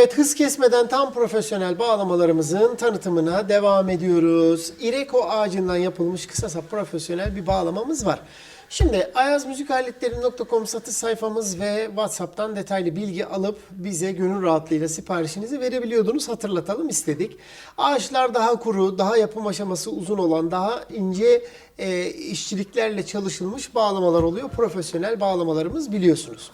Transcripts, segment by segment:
Evet hız kesmeden tam profesyonel bağlamalarımızın tanıtımına devam ediyoruz. İreko ağacından yapılmış kısa sap profesyonel bir bağlamamız var. Şimdi ayazmüzikaletleri.com satış sayfamız ve WhatsApp'tan detaylı bilgi alıp bize gönül rahatlığıyla siparişinizi verebiliyordunuz. Hatırlatalım istedik. Ağaçlar daha kuru, daha yapım aşaması uzun olan, daha ince e, işçiliklerle çalışılmış bağlamalar oluyor. Profesyonel bağlamalarımız biliyorsunuz.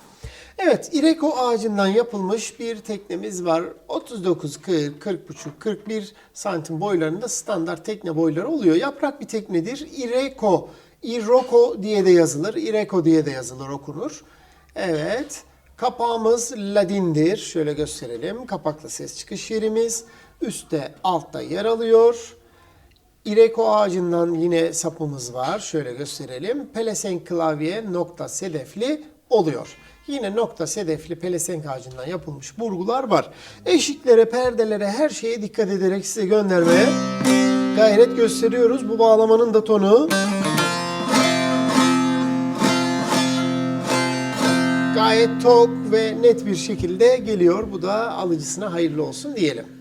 Evet, İreko ağacından yapılmış bir teknemiz var. 39, 40, 40 buçuk, 41 santim boylarında standart tekne boyları oluyor. Yaprak bir teknedir. İreko, İroko diye de yazılır. İreko diye de yazılır, okunur. Evet, kapağımız ladindir. Şöyle gösterelim. Kapaklı ses çıkış yerimiz. Üstte, altta yer alıyor. İreko ağacından yine sapımız var. Şöyle gösterelim. Pelesenk klavye nokta sedefli oluyor. Yine nokta sedefli pelesenk ağacından yapılmış burgular var. Eşiklere, perdelere, her şeye dikkat ederek size göndermeye gayret gösteriyoruz. Bu bağlamanın da tonu gayet tok ve net bir şekilde geliyor. Bu da alıcısına hayırlı olsun diyelim.